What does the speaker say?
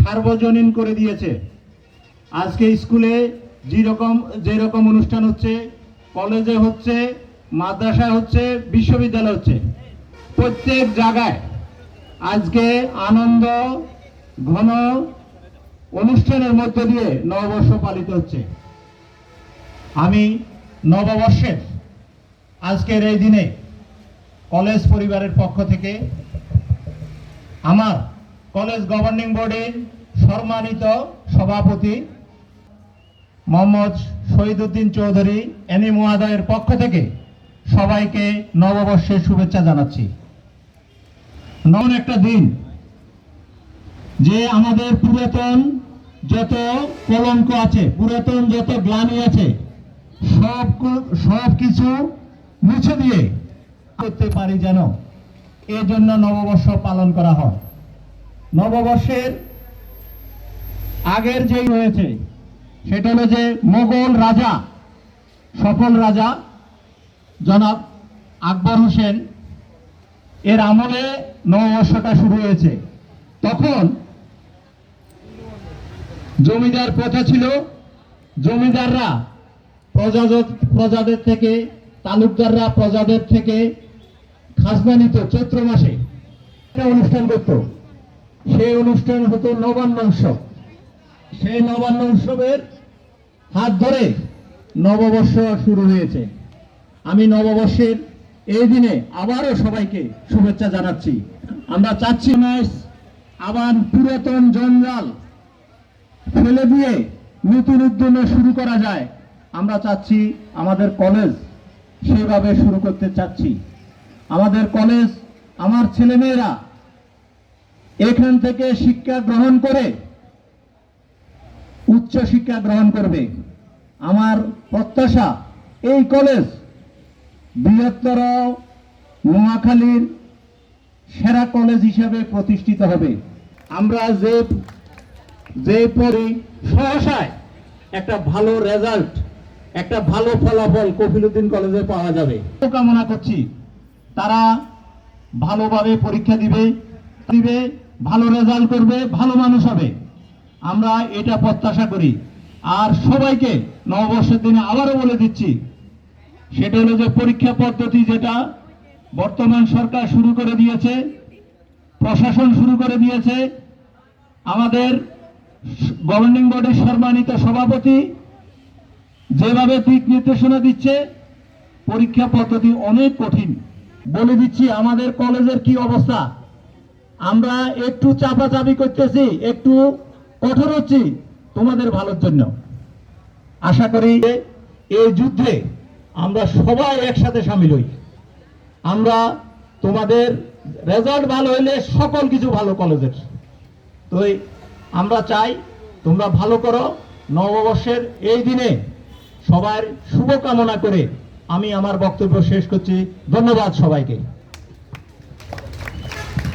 সার্বজনীন করে দিয়েছে। আজকে স্কুলে যেরকম যেরকম অনুষ্ঠান হচ্ছে, কলেজে হচ্ছে, মাদ্রাসায় হচ্ছে, বিশ্ববিদ্যালয় হচ্ছে, প্রত্যেক জায়গায় আজকে আনন্দ, ঘন অনুষ্ঠানের মধ্য দিয়ে নববর্ষ পালিত হচ্ছে। আমি নববর্ষের আজকের এই দিনে কলেজ পরিবারের পক্ষ থেকে আমার কলেজ গভর্নিং বোর্ডের সম্মানিত সভাপতি মোহাম্মদ শহীদুদ্দিন চৌধুরী এনি মহাদয়ের পক্ষ থেকে সবাইকে নববর্ষের শুভেচ্ছা জানাচ্ছি। নন একটা দিন, যে আমাদের পুরাতন যত কলঙ্ক আছে, পুরাতন যত গ্লানি আছে, সব সব কিছু মুছে দিয়ে করতে পারি যেন, এজন্য নববর্ষ পালন করা হয়। নববর্ষের আগের যেই রয়েছে, সেটা হলো যে মোগল রাজা, সফল রাজা, জনাব আকবর হোসেন, এর আমলে নববর্ষটা শুরু হয়েছে। তখন জমিদার প্রথা ছিল, জমিদাররা প্রজা প্রজাদের থেকে, তালুকদাররা প্রজাদের থেকে খাজনা নিত চৈত্র মাসে। অনুষ্ঠান করত। সেই অনুষ্ঠান হতো নবান্ন উৎসব। সেই নবান্ন উৎসবের হাত ধরে নববর্ষ শুরু হয়েছে। আমি নববর্ষের এই দিনে আবারও সবাইকে শুভেচ্ছা জানাচ্ছি। আমরা চাচ্ছি না আবার পুরাতন জঞ্জাল ফেলে দিয়ে নতুন উদ্যমে শুরু করা যায়। আমরা চাচ্ছি আমাদের কলেজ সেভাবে শুরু করতে চাচ্ছি। আমাদের কলেজ, আমার ছেলেমেয়েরা এখান থেকে শিক্ষা গ্রহণ করে, উচ্চ শিক্ষা গ্রহণ করবে। আমার প্রত্যাশা, এই কলেজ বৃহত্তর নোয়াখালীর সেরা কলেজ হিসেবে প্রতিষ্ঠিত হবে। আমরা যে যে পরি সহসায় একটা ভালো রেজাল্ট একটা ভালো ফলাফল কফিলুদ্দিন কলেজে পাওয়া যাবে। কামনা করছি। তারা ভালোভাবে পরীক্ষা দিবে দিবে। ভালো রেজাল্ট করবে, ভালো মানুষ হবে। আমরা এটা প্রত্যাশা করি। আর সবাইকে নববর্ষের দিনে আবারও বলে দিচ্ছি, সেটা হলো যে পরীক্ষা পদ্ধতি যেটা বর্তমান সরকার শুরু করে দিয়েছে, প্রশাসন শুরু করে দিয়েছে, আমাদের গভর্নিং বডির সম্মানিত সভাপতি যেভাবে দিক নির্দেশনা দিচ্ছে, পরীক্ষা পদ্ধতি অনেক কঠিন। বলে দিচ্ছি, আমাদের কলেজের কি অবস্থা? আমরা একটু চাপাচাপি করতেছি, একটু কঠোর হচ্ছি তোমাদের ভালোর জন্য। আশা করি এই যুদ্ধে আমরা সবাই একসাথে সামিল হই। আমরা তোমাদের রেজাল্ট ভালো হইলে সকল কিছু ভালো কলেজের। তো আমরা চাই তোমরা ভালো করো। নববর্ষের এই দিনে সবার শুভকামনা করে আমি আমার বক্তব্য শেষ করছি। ধন্যবাদ সবাইকে।